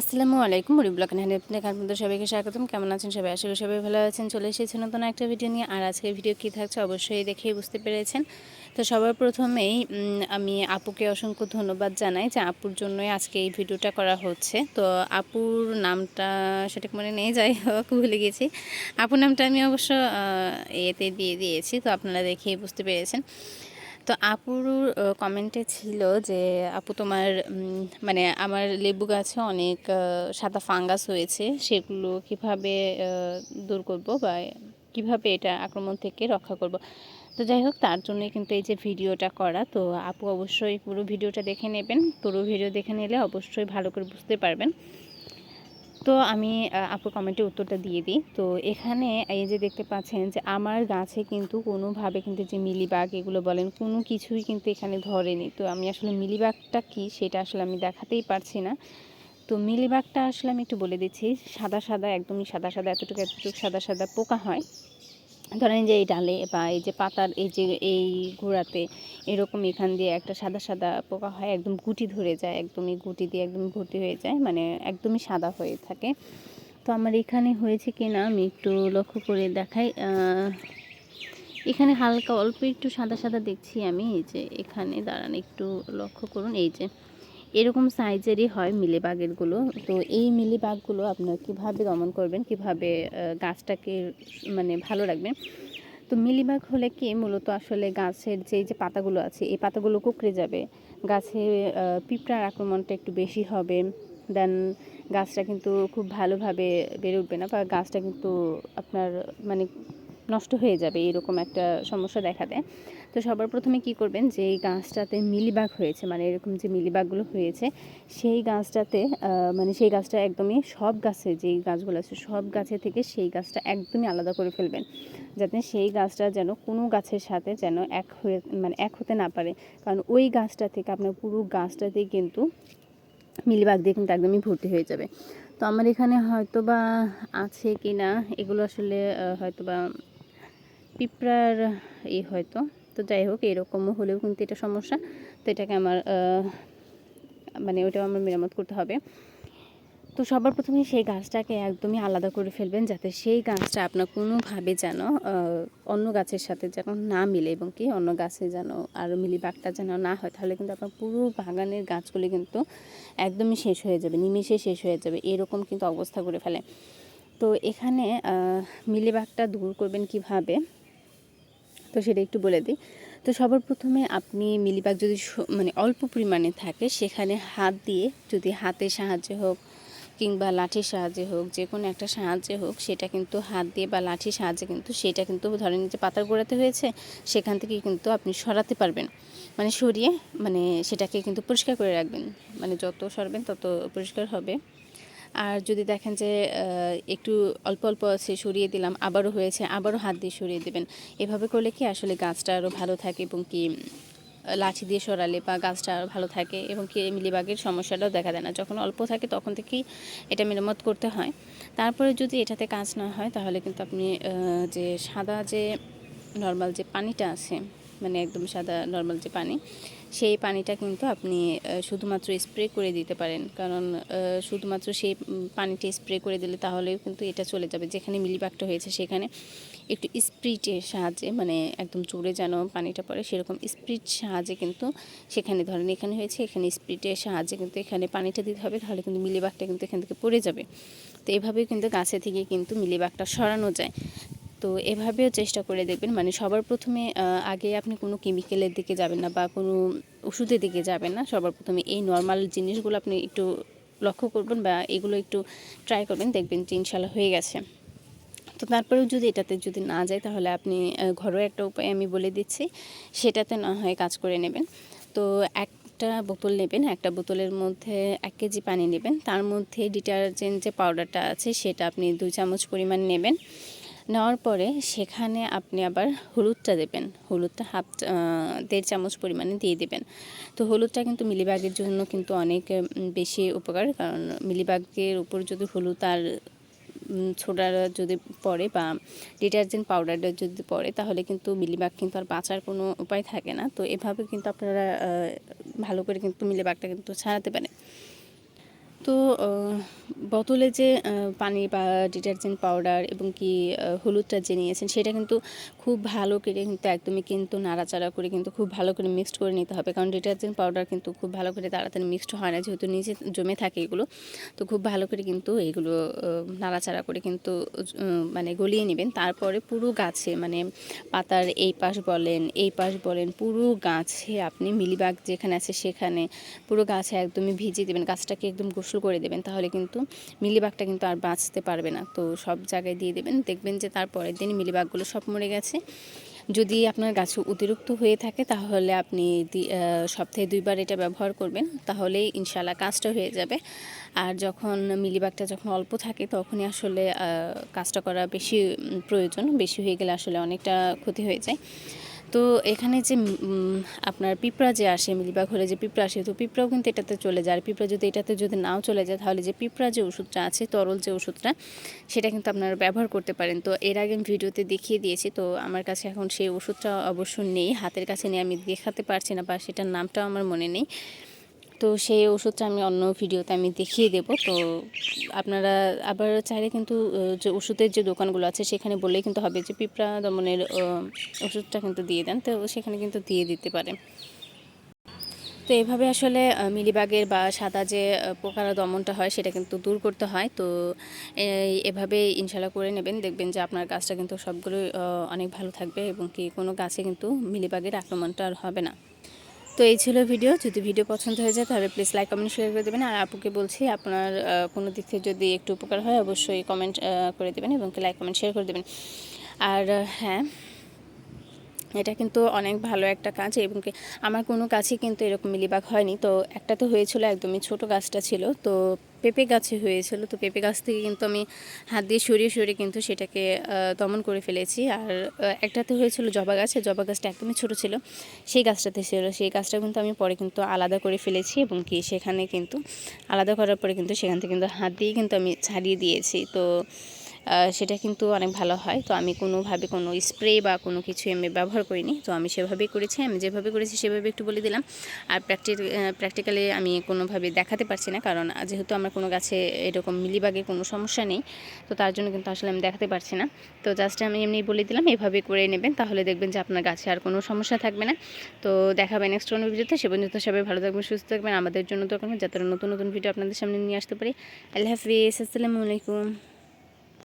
আসসালামু আলাইকুম, মুড়ি ব্লক হ্যান্ড আপনার মধ্যে সবাইকে স্বাগতম। কেমন আছেন সবাই? করি সবাই ভালো আছেন। চলে এসেছে নতুন একটা ভিডিও নিয়ে। আর আজকের ভিডিও কী থাকছে অবশ্যই দেখেই বুঝতে পেরেছেন। তো সবার প্রথমেই আমি আপুকে অসংখ্য ধন্যবাদ জানাই যে আপুর জন্যই আজকে এই ভিডিওটা করা হচ্ছে। তো আপুর নামটা সেটা মনে নেই, যাই হোক, ভুলে গেছি। আপুর নামটা আমি অবশ্য এতে দিয়ে দিয়েছি, তো আপনারা দেখেই বুঝতে পেরেছেন। তো আপুর কমেন্টে ছিল যে, আপু তোমার মানে আমার লেবু গাছে অনেক সাদা ফাঙ্গাস হয়েছে, সেগুলো কীভাবে দূর করব বা কীভাবে এটা আক্রমণ থেকে রক্ষা করব? তো যাই হোক, তার জন্যই কিন্তু এই যে ভিডিওটা করা। তো আপু অবশ্যই পুরো ভিডিওটা দেখে নেবেন। পুরো ভিডিও দেখে নিলে অবশ্যই ভালো করে বুঝতে পারবেন। তো আমি আপু কমেন্টে উত্তরটা দিয়ে দিই। তো এখানে এই যে দেখতে পাচ্ছেন যে আমার গাছে কিন্তু কোনোভাবে কিন্তু যে মিলিবাগ এগুলো বলেন, কোনো কিছুই কিন্তু এখানে ধরেনি। তো আমি আসলে মিলিবাগটা কি সেটা আসলে আমি দেখাতেই পারছি না। তো মিলিবাগটা আসলে আমি একটু বলে দিচ্ছি, সাদা সাদা, একদমই সাদা সাদা, এতটুকু এতটুকু সাদা সাদা পোকা হয়। ধরেন যে এই ডালে বা এই যে পাতার এই যে এই ঘোড়াতে এরকম এখান দিয়ে একটা সাদা সাদা পোকা হয়, একদম গুটি ধরে যায়, একদমই গুটি দিয়ে একদম ভর্তি হয়ে যায় মানে একদমই সাদা হয়ে থাকে। তো আমার এখানে হয়েছে কি না আমি একটু লক্ষ্য করে দেখাই। এখানে হালকা অল্প একটু সাদা সাদা দেখছি আমি, এই যে এখানে দাঁড়ান একটু লক্ষ্য করুন, এই যে এরকম সাইজেরই হয় মিলিবাগেরগুলো। তো এই মিলিবাগগুলো আপনারা কীভাবে দমন করবেন, কীভাবে গাছটাকে মানে ভালো রাখবেন? তো মিলিবাগ হলে কি মূলত আসলে গাছের যে যে পাতাগুলো আছে, এই পাতাগুলো কুকড়ে যাবে। গাছে পিঁপড়ার আক্রমণটা একটু বেশি হবে, দেন গাছটা কিন্তু খুব ভালোভাবে বেড়ে উঠবে না বা গাছটা কিন্তু আপনার মানে নষ্ট হয়ে যাবে এরকম একটা সমস্যা দেখা দেয়। তো সবার প্রথমে কি করবেন যে এই গাছটাতে মিলিবাগ হয়েছে মানে এরকম যে মিলিবাগগুলো হয়েছে সেই গাছটাতে মানে সেই গাছটা একদমই সব গাছে যেই গাছগুলো আছে সব গাছে থেকে সেই গাছটা একদমই আলাদা করে ফেলবেন। যাতে সেই গাছটা যেন কোনো গাছের সাথে যেন এক হয়ে মানে এক হতে না পারে। কারণ ওই গাছটা থেকে আপনার পুরো গাছটাতেই কিন্তু মিলিবাগ দিয়ে কিন্তু একদমই ভর্তি হয়ে যাবে। তো আমার এখানে হয়তো বা আছে কি না এগুলো আসলে আহ, হয়তো বা পিঁপড়ার ই হয়তো। তো যাই হোক, এরকমও হলেও কিন্তু এটা সমস্যা। তো এটাকে আমার মানে ওটাও আমার মেরামত করতে হবে। তো সবার প্রথমে সেই গাছটাকে একদমই আলাদা করে ফেলবেন, যাতে সেই গাছটা আপনার কোনোভাবে যেন অন্য গাছের সাথে যেন না মিলে এবং কি অন্য গাছে যেন আরও মিলিবাগটা যেন না হয়। তাহলে কিন্তু আপনার পুরো বাগানের গাছগুলি কিন্তু একদমই শেষ হয়ে যাবে, নিমিষে শেষ হয়ে যাবে, এরকম কিন্তু অবস্থা করে ফেলে। তো এখানে মিলিবাগটা দূর করবেন কীভাবে? তো সেটা একটু বলে দিই। তো সবার প্রথমে আপনি মিলিবাগ যদি মানে অল্প পরিমাণে থাকে, সেখানে হাত দিয়ে যদি হাতের সাহায্যে হোক কিংবা লাঠির সাহায্যে হোক যে কোনো একটা সাহায্যে হোক, সেটা কিন্তু হাত দিয়ে বা লাঠির সাহায্যে কিন্তু সেটা কিন্তু ধরেন যে পাতার গোড়াতে হয়েছে, সেখান থেকে কিন্তু আপনি সরাতে পারবেন। মানে সরিয়ে মানে সেটাকে কিন্তু পরিষ্কার করে রাখবেন। মানে যত সরবেন তত পরিষ্কার হবে। আর যদি দেখেন যে একটু অল্প অল্প আছে সরিয়ে দিলাম, আবারও হয়েছে, আবারও হাত দিয়ে সরিয়ে দেবেন। এভাবে করলে কি আসলে গাছটা আরও ভালো থাকে এবং কি লাঠি দিয়ে সরালে বা গাছটা আরও ভালো থাকে এবং কি মিলিবাগের সমস্যাটাও দেখা দেয় না। যখন অল্প থাকে তখন থেকেই এটা মেরামত করতে হয়। তারপরে যদি এটাতে কাজ না হয়, তাহলে কিন্তু আপনি যে সাদা যে নর্মাল যে পানিটা আছে মানে একদম সাদা নর্মাল যে পানি, সেই পানিটা কিন্তু আপনি শুধুমাত্র স্প্রে করে দিতে পারেন। কারণ শুধুমাত্র সেই পানিটা স্প্রে করে দিলে তাহলেও কিন্তু এটা চলে যাবে। যেখানে মিলিবাগটা হয়েছে সেখানে একটু স্প্রিটের সাহায্যে মানে একদম জোরে যেন পানিটা পড়ে, সেরকম স্প্রিট সাহায্যে কিন্তু সেখানে ধরেন এখানে হয়েছে, এখানে স্প্রিটের সাহায্যে কিন্তু এখানে পানিটা দিতে হবে, তাহলে কিন্তু মিলিবাগটা কিন্তু এখান থেকে পড়ে যাবে। তো এভাবেই কিন্তু গাছে থেকে কিন্তু মিলিবাগটা সরানো যায়। তো এভাবেও চেষ্টা করে দেখবেন। মানে সবার প্রথমে আগে আপনি কোনো কেমিক্যালের দিকে যাবেন না বা কোনো ওষুধের দিকে যাবেন না। সবার প্রথমে এই নর্মাল জিনিসগুলো আপনি একটু লক্ষ্য করবেন বা এগুলো একটু ট্রাই করবেন, দেখবেন যে ইনশাল্লাহ হয়ে গেছে। তো তারপরেও যদি এটাতে যদি না যায়, তাহলে আপনি ঘরোয়া একটা উপায় আমি বলে দিচ্ছি, সেটাতে না হয় কাজ করে নেবেন। তো একটা বোতল নেবেন, একটা বোতলের মধ্যে এক কেজি পানি নেবেন। তার মধ্যে ডিটারজেন্ট যে পাউডারটা আছে, সেটা আপনি দুই চামচ পরিমাণ নেবেন। নেওয়ার পরে সেখানে আপনি আবার হলুদটা দেবেন। হলুদটা হাফ দেড় চামচ পরিমাণে দিয়ে দেবেন। তো হলুদটা কিন্তু মিলিবাগের জন্য কিন্তু অনেক বেশি উপকার। কারণ মিলিবাগের উপর যদি হলুদ আর ছোডার যদি পড়ে বা ডিটারজেন্ট পাউডারটা যদি পড়ে, তাহলে কিন্তু মিলিবাগ কিন্তু আর বাঁচার কোনো উপায় থাকে না। তো এভাবে কিন্তু আপনারা ভালো করে কিন্তু মিলিবাগটা কিন্তু ছাড়াতে পারেন। তো বোতলে যে পানি বা ডিটারজেন্ট পাউডার এবং কি হলুদটা যে নিয়েছেন সেটা কিন্তু খুব ভালো করে কিন্তু একদমই কিন্তু নাড়াচাড়া করে কিন্তু খুব ভালো করে মিক্সড করে নিতে হবে। কারণ ডিটারজেন্ট পাউডার কিন্তু খুব ভালো করে তাড়াতাড়ি মিক্সড হয় না। যেহেতু নিচে জমে থাকে এগুলো, তো খুব ভালো করে কিন্তু এগুলো নাড়াচাড়া করে কিন্তু মানে গলিয়ে নেবেন। তারপরে পুরো গাছে মানে পাতার এই পাশ বলেন, এই পাশ বলেন, পুরো গাছে আপনি মিলিবাগ যেখানে আছে সেখানে পুরো গাছে একদমই ভিজিয়ে দেবেন। গাছটাকে একদম গোসল করে দেবেন, তাহলে কিন্তু মিলিবাগটা কিন্তু আর বাঁচতে পারবে না। তো সব জায়গায় দিয়ে দেবেন, দেখবেন যে তারপরের দিন মিলিবাগগুলো সব মরে গেছে। যদি আপনার গাছে অতিরিক্ত হয়ে থাকে, তাহলে আপনি সপ্তাহে দুইবার এটা ব্যবহার করবেন তাহলে ইনশাল্লাহ কাজটা হয়ে যাবে। আর যখন মিলিবাগটা যখন অল্প থাকে, তখনই আসলে কাজটা করা বেশি প্রয়োজন। বেশি হয়ে গেলে আসলে অনেকটা ক্ষতি হয়ে যায়। তো এখানে যে আপনার পিঁপড়া যে আসে, মিলিবাগ হলে যে পিঁপড়া আসে, তো পিঁপড়াও কিন্তু এটাতে চলে যায়। আর পিঁপড়া যদি এটাতে যদি নাও চলে যায়, তাহলে যে পিঁপড়া যে ওষুধটা আছে, তরল যে ওষুধটা, সেটা কিন্তু আপনারা ব্যবহার করতে পারেন। তো এর আগে আমি ভিডিওতে দেখিয়ে দিয়েছি, তো আমার কাছে এখন সেই ওষুধটা অবশ্য নেই। হাতের কাছে নিয়ে আমি দেখাতে পারছি না বা সেটার নামটাও আমার মনে নেই। তো সেই ওষুধটা আমি অন্য ভিডিওতে আমি দেখিয়ে দেব। তো আপনারা আবার চাইলে কিন্তু যে ওষুধের যে দোকানগুলো আছে সেখানে বললেই কিন্তু হবে যে পিঁপড়া দমনের ওষুধটা কিন্তু দিয়ে দেন। তো সেখানে কিন্তু দিয়ে দিতে পারে তো এভাবে আসলে মিলিবাগের বা সাদা যে পোকার দমনটা হয় সেটা কিন্তু দূর করতে হয়। তো এভাবে ইনশাল্লাহ করে নেবেন। দেখবেন যে আপনার গাছটা কিন্তু সবগুলো অনেক ভালো থাকবে এবং কি কোনো গাছে কিন্তু মিলিবাগের আক্রমণটা আর হবে না। তো এই ছিল ভিডিও যদি ভিডিও পছন্দ হয়ে যায়, তাহলে প্লিজ লাইক কমেন্ট শেয়ার করে দেবেন। আর আপুকে বলছি, আপনার কোনো দিক থেকে যদি একটু উপকার হয়, অবশ্যই কমেন্ট করে দেবেন এবং লাইক কমেন্ট শেয়ার করে দেবেন। আর হ্যাঁ এটা কিন্তু অনেক ভালো একটা কাজ এবং আমার কোনো কাছে কিন্তু এরকম মিলিবাগ হয়নি। তো একটা তো হয়েছিল, একদমই ছোট গাছটা ছিল। তো পেঁপে গাছে হয়েছিল। তো পেঁপে গাছ থেকে কিন্তু আমি হাত দিয়ে সরিয়ে সরিয়ে কিন্তু সেটাকে দমন করে ফেলেছি। আর একটাতে হয়েছিল জবা গাছ জবা গাছটা একদমই ছোটো ছিল। সেই গাছটাতে ছিল। সেই গাছটা কিন্তু আমি পরে কিন্তু আলাদা করে ফেলেছি এবং কি সেখানে কিন্তু আলাদা করার পরে কিন্তু সেখান থেকে কিন্তু হাত দিয়ে কিন্তু আমি ছাড়িয়ে দিয়েছি। তো সেটা কিন্তু অনেক ভালো হয়। তো আমি কোনোভাবে কোনো স্প্রে বা কোনো কিছু আমি ব্যবহার করিনি। তো আমি সেভাবেই করেছি। আমি যেভাবে করেছি সেভাবে একটু বলে দিলাম। আর প্র্যাকটি প্র্যাকটিক্যালি আমি কোনোভাবে দেখাতে পারছি না। কারণ যেহেতু আমার কোনো গাছে এরকম মিলিবাগে কোনো সমস্যা নেই, তো তার জন্য কিন্তু আসলে আমি দেখাতে পারছি না। তো জাস্ট আমি এমনি বলে দিলাম, এভাবে করে নেবেন। তাহলে দেখবেন যে আপনার গাছে আর কোনো সমস্যা থাকবে না। তো দেখাবে নেক্সট কোনো ভিডিওতে। সে পর্যন্ত সবাই ভালো থাকবেন, সুস্থ থাকবেন। আমাদের জন্য তো যাতে নতুন নতুন ভিডিও আপনাদের সামনে নিয়ে আসতে পারি। আল্লাহ হাফিজ। আসসালামু আলাইকুম।